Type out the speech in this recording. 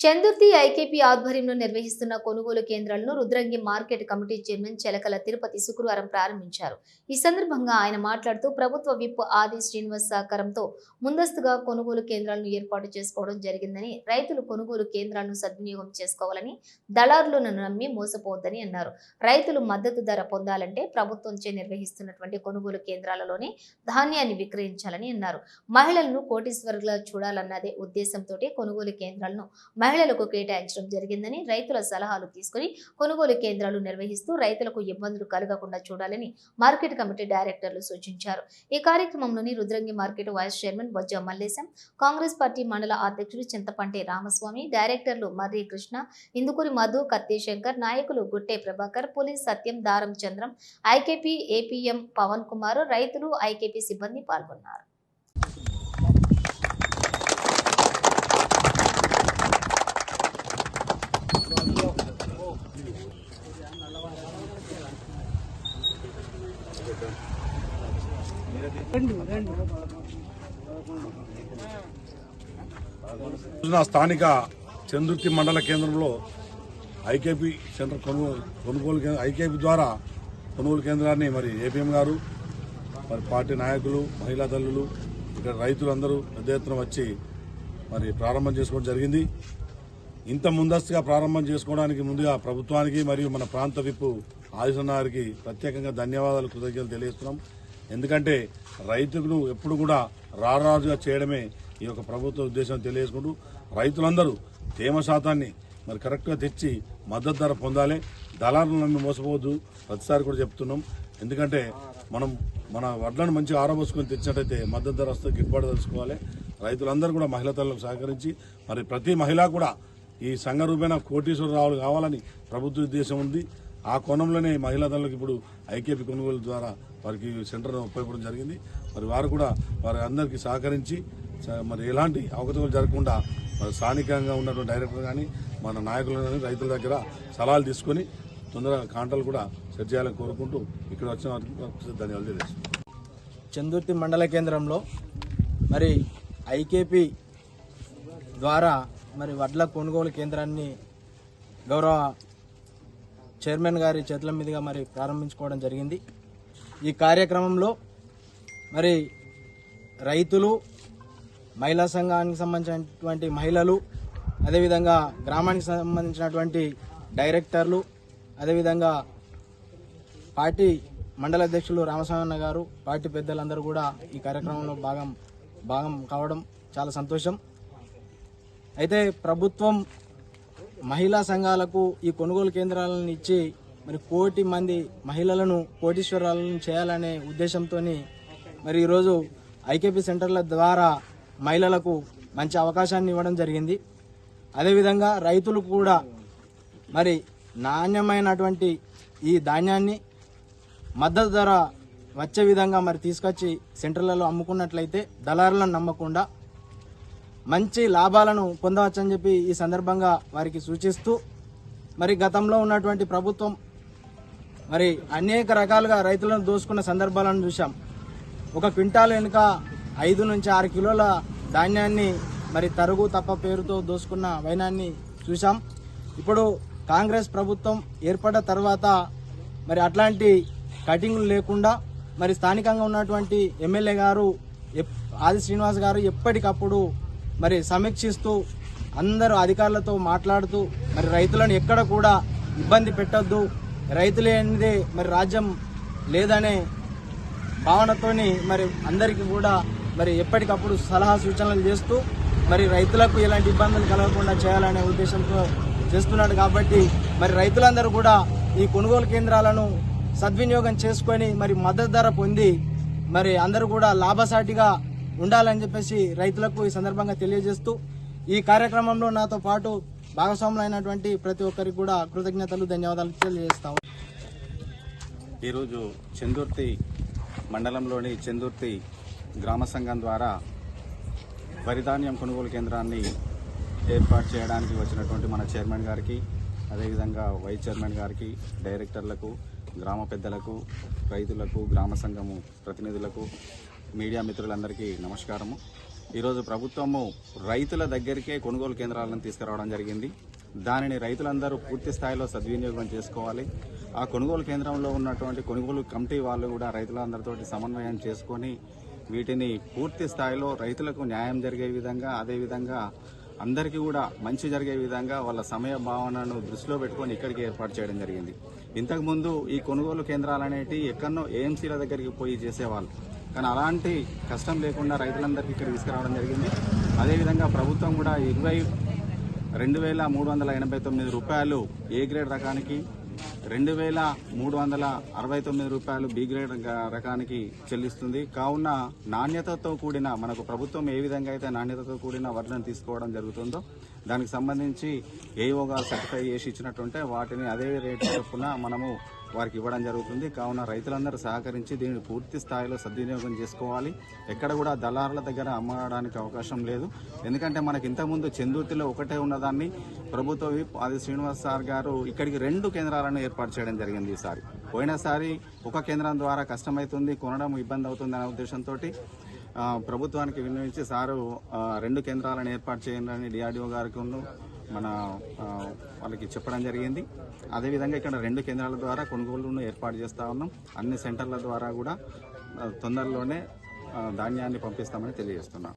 Chandurthi IKP ఆధ్వర్యంలో నిర్వహిస్తున్న కొనుగోలు కేంద్రాలను Rudrangi market committee chairman Chelakala Tirupati శుక్రవారం ప్రారంభించారు. ఈ సందర్భంగా ఆయన మాట్లాడుతూ ప్రభుత్వ విప్ ఆది శ్రీనివాస్ సహకారంతో ముందస్తుగా కొనుగోలు కేంద్రాలను ఏర్పాటు చేసుకోవడం జరిగిందని రైతులు కొనుగోలు కేంద్రాలను సద్వినియోగం చేసుకోవాలని దళారులను నమ్మి మోసపోవద్దని అన్నారు. రైతులు మద్దతు ధర పొందాలంటే ప్రభుత్వంచే నిర్వహిస్తున్నటువంటి కొనుగోలు కేంద్రాలలోనే ధాన్యాన్ని విక్రయించాలని అన్నారు. మహిళలను కోటీశ్వరులుగా చూడాలన్నదే ఉద్దేశంతో కొనుగోలు కేంద్రాలను మహిళలకు కేటాయించడం జరిగిందని రైతుల సలహాలు తీసుకుని కొనుగోలు కేంద్రాలు నిర్వహిస్తూ రైతులకు ఇబ్బందులు కలగకుండా చూడాలని మార్కెట్ కమిటీ డైరెక్టర్లు సూచించారు. ఈ కార్యక్రమంలోని Rudrangi market vice chairman Bojja Mallesham Congress party మండల అధ్యక్షుడు చింతపంటి రామస్వామి డైరెక్టర్లు మర్రి కృష్ణ ఇందుకూరి మధు కత్తిశంకర్ నాయకులు గుట్టే Prabhakar police Satyam Daram Chandram IKP APM Pavan Kumar రైతులు ఐకేపీ సిబ్బంది పాల్గొన్నారు. స్థానిక చందుర్తి మండల కేంద్రంలో ఐకేపీ సెంటర్ కొనుగోలు కొనుగోలు కేంద్ర ఐకేపీ ద్వారా కొనుగోలు కేంద్రాన్ని మరి ఏపీఎం గారు మరి పార్టీ నాయకులు మహిళా తల్లులు ఇక్కడ రైతులందరూ పెద్ద ఎత్తున వచ్చి మరి ప్రారంభం చేసుకోవడం జరిగింది. ఇంత ముందస్తుగా ప్రారంభం చేసుకోవడానికి ముందుగా ప్రభుత్వానికి మరియు మన ప్రాంత విప్పు ఆదిశన్న ప్రత్యేకంగా ధన్యవాదాలు కృతజ్ఞతలు తెలియజేస్తున్నాం. ఎందుకంటే రైతులు ఎప్పుడు కూడా రారాజుగా చేయడమే ఈ యొక్క ప్రభుత్వ ఉద్దేశం తెలియజేసుకుంటూ రైతులందరూ తేమ శాతాన్ని మరి కరెక్ట్గా తెచ్చి మద్దతు ధర పొందాలి. దళారులను నమ్మి మోసపోవద్దు. ప్రతిసారి కూడా చెప్తున్నాం. ఎందుకంటే మనం మన వడ్లను మంచిగా ఆరబోసుకొని తెచ్చినట్టయితే మద్దతు ధర వస్తే గిట్టుబాటు తెలుసుకోవాలి రైతులందరూ కూడా మహిళా తల్లకు సహకరించి మరి ప్రతి మహిళ కూడా ఈ సంఘ రూపేణ కోటీశ్వరరావులు కావాలని ప్రభుత్వ ఉద్దేశం ఉంది. ఆ కోణంలోనే మహిళా దళాలకు ఇప్పుడు ఐకేపీ కొనుగోలు ద్వారా వారికి సెంటర్ ఉపయోగపడడం జరిగింది. మరి వారు కూడా వారి అందరికీ సహకరించి స- మరి ఎలాంటి అవకతవకలు జరగకుండా మరి స్థానికంగా ఉన్నటువంటి డైరెక్టర్ కానీ మన నాయకులు కానీ రైతుల దగ్గర సలహాలు తీసుకొని తొందరగా కాంటలు కూడా సెట్ చేయాలని కోరుకుంటూ ఇక్కడ వచ్చిన వారికి ధన్యవాదాలు తెలియజేస్తున్నాను చందుర్తి మండల కేంద్రంలో మరి ఐకేపీ ద్వారా మరి వడ్ల కొనుగోలు కేంద్రాన్ని గౌరవ చైర్మన్ గారి చేతుల మీదుగా మరి ప్రారంభించుకోవడం జరిగింది. ఈ కార్యక్రమంలో మరి రైతులు మహిళా సంఘానికి సంబంధించినటువంటి మహిళలు అదేవిధంగా గ్రామానికి సంబంధించినటువంటి డైరెక్టర్లు అదేవిధంగా పార్టీ మండల అధ్యక్షులు రామస్వామన్న గారు పార్టీ పెద్దలందరూ కూడా ఈ కార్యక్రమంలో భాగం భాగం కావడం చాలా సంతోషం. అయితే ప్రభుత్వం మహిళా సంఘాలకు ఈ కొనుగోలు కేంద్రాలను ఇచ్చి మరి కోటి మంది మహిళలను కోటీశ్వరాలను చేయాలనే ఉద్దేశంతో మరి ఈరోజు ఐకేపీ సెంటర్ల ద్వారా మహిళలకు మంచి అవకాశాన్ని ఇవ్వడం జరిగింది. అదేవిధంగా రైతులు కూడా మరి నాణ్యమైనటువంటి ఈ ధాన్యాన్ని మద్దతు ధర వచ్చే విధంగా మరి తీసుకొచ్చి సెంటర్లలో అమ్ముకున్నట్లయితే దళారులను నమ్మకుండా మంచి లాభాలను పొందవచ్చని చెప్పి ఈ సందర్భంగా వారికి సూచిస్తూ మరి గతంలో ఉన్నటువంటి ప్రభుత్వం మరి అనేక రకాలుగా రైతులను దోసుకున్న సందర్భాలను చూశాం. ఒక క్వింటాల్ వెనుక ఐదు నుంచి ఆరు కిలోల ధాన్యాన్ని మరి తరుగు తప్ప పేరుతో దోసుకున్న వైనాన్ని చూశాం. ఇప్పుడు కాంగ్రెస్ ప్రభుత్వం ఏర్పడ్డ తర్వాత మరి అట్లాంటి కటింగ్లు లేకుండా మరి స్థానికంగా ఉన్నటువంటి ఎమ్మెల్యే గారు ఎప్- ఆది శ్రీనివాస్ గారు ఎప్పటికప్పుడు మరి సమీక్షిస్తూ అందరూ అధికారులతో మాట్లాడుతూ మరి రైతులను ఎక్కడ కూడా ఇబ్బంది పెట్టొద్దు. రైతులే అనేది మరి రాజ్యం లేదనే భావనతోని మరి అందరికీ కూడా మరి ఎప్పటికప్పుడు సలహా సూచనలు చేస్తూ మరి రైతులకు ఎలాంటి ఇబ్బందులు కలగకుండా చేయాలనే ఉద్దేశంతో చేస్తున్నాడు కాబట్టి మరి రైతులందరూ కూడా ఈ కొనుగోలు కేంద్రాలను సద్వినియోగం చేసుకొని మరి మద్దతు ధర పొంది మరి అందరూ కూడా లాభసాటిగా ఉండాలని చెప్పేసి రైతులకు ఈ సందర్భంగా తెలియజేస్తూ ఈ కార్యక్రమంలో నాతో పాటు భాగస్వాములు అయినటువంటి ప్రతి ఒక్కరికి కూడా కృతజ్ఞతలు ధన్యవాదాలు తెలియజేస్తాము. ఈరోజు చందుర్తి మండలంలోని చందుర్తి గ్రామ సంఘం ద్వారా వరిధాన్యం కొనుగోలు కేంద్రాన్ని ఏర్పాటు చేయడానికి వచ్చినటువంటి మన చైర్మన్ గారికి అదేవిధంగా వైస్ చైర్మన్ గారికి డైరెక్టర్లకు గ్రామ పెద్దలకు రైతులకు గ్రామ సంఘము ప్రతినిధులకు మీడియా మిత్రులందరికీ నమస్కారము. ఈరోజు ప్రభుత్వము రైతుల దగ్గరికే కొనుగోలు కేంద్రాలను తీసుకురావడం జరిగింది. దానిని రైతులందరూ పూర్తి స్థాయిలో సద్వినియోగం చేసుకోవాలి. ఆ కొనుగోలు కేంద్రంలో ఉన్నటువంటి కొనుగోలు కమిటీ వాళ్ళు కూడా రైతులందరితోటి సమన్వయం చేసుకొని వీటిని పూర్తి స్థాయిలో రైతులకు న్యాయం జరిగే విధంగా అదేవిధంగా అందరికీ కూడా మంచి జరిగే విధంగా వాళ్ళ సమయ భావనను దృష్టిలో పెట్టుకొని ఇక్కడికి ఏర్పాటు చేయడం జరిగింది. ఇంతకుముందు ఈ కొనుగోలు కేంద్రాలు అనేటివి ఎక్కడో ఏఎంసీల దగ్గరికి పోయి చేసేవాళ్ళు. కానీ అలాంటి కష్టం లేకుండా రైతులందరికీ ఇక్కడ తీసుకురావడం జరిగింది. అదేవిధంగా ప్రభుత్వం కూడా ఇరవై రెండు వేల మూడు వందల ఎనభై తొమ్మిది రూపాయలు ఏ గ్రేడ్ రకానికి రెండు వేల మూడు వందల అరవై తొమ్మిది రూపాయలు బి గ్రేడ్ రకానికి చెల్లిస్తుంది. కావున నాణ్యతతో కూడిన మనకు ప్రభుత్వం ఏ విధంగా అయితే నాణ్యతతో కూడిన వడ్లను తీసుకోవడం జరుగుతుందో దానికి సంబంధించి ఏఓగా సర్టిఫై చేసి ఇచ్చినట్టుంటే వాటిని అదే రేటు చొప్పున మనము వారికి ఇవ్వడం జరుగుతుంది. కావున రైతులందరూ సహకరించి దీన్ని పూర్తి స్థాయిలో సద్వినియోగం చేసుకోవాలి. ఎక్కడ కూడా దళారుల దగ్గర అమ్మడానికి అవకాశం లేదు. ఎందుకంటే మనకి ఇంతకుముందు చందుర్తిలో ఒకటే ఉన్నదాన్ని ప్రభుత్వ విప్ శ్రీనివాస్ సార్ గారు ఇక్కడికి రెండు కేంద్రాలను ఏర్పాటు చేయడం జరిగింది ఈసారి. పోయినసారి ఒక కేంద్రం ద్వారా కష్టమవుతుంది కొనడం ఇబ్బంది అవుతుంది అనే ఉద్దేశంతో ప్రభుత్వానికి విన్నవించి సారు రెండు కేంద్రాలను ఏర్పాటు చేయండి అని డిఆర్డిఓ గారికి మన వాళ్ళకి చెప్పడం జరిగింది. అదేవిధంగా ఇక్కడ రెండు కేంద్రాల ద్వారా కొనుగోలును ఏర్పాటు చేస్తా ఉన్నాం. అన్ని సెంటర్ల ద్వారా కూడా తొందరలోనే ధాన్యాన్ని పంపిస్తామని తెలియజేస్తున్నాం.